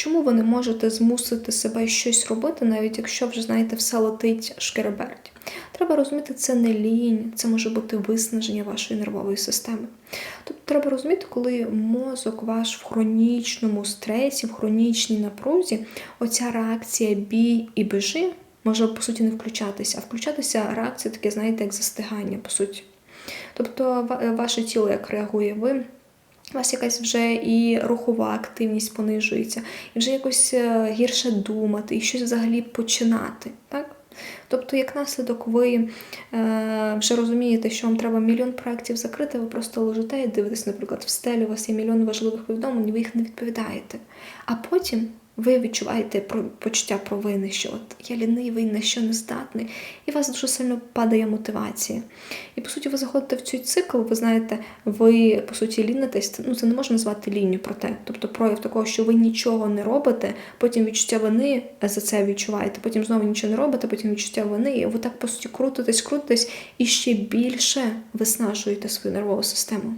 Чому ви не можете змусити себе щось робити, навіть якщо вже знаєте, все летить шкереберть? Треба розуміти, це не лінь, це може бути виснаження вашої нервової системи. Тобто треба розуміти, коли мозок ваш в хронічному стресі, в хронічній напрузі, оця реакція бій і біжи може по суті не включатися, а включатися реакція таке, знаєте, як застигання, по суті. Тобто ваше тіло як реагує ви. У вас якась вже і рухова активність понижується, і вже якось е, гірше думати, і щось взагалі починати. Так? Тобто, як наслідок, ви е, вже розумієте, що вам треба мільйон проєктів закрити, ви просто лежите і дивитесь, наприклад, в стелі, у вас є мільйон важливих повідомлень, ви їх не відповідаєте. А потім ви відчуваєте почуття провини, що от я лінивий, на що не здатний, і у вас дуже сильно падає мотивація. І по суті, ви заходите в цей цикл, ви знаєте, ви по суті лінитесь. Ну це не можна назвати лінню про те. Тобто прояв такого, що ви нічого не робите, потім відчуття вини за це відчуваєте, потім знову нічого не робите, потім відчуття вини, і ви так по суті крутитесь, крутитесь і ще більше виснажуєте свою нервову систему.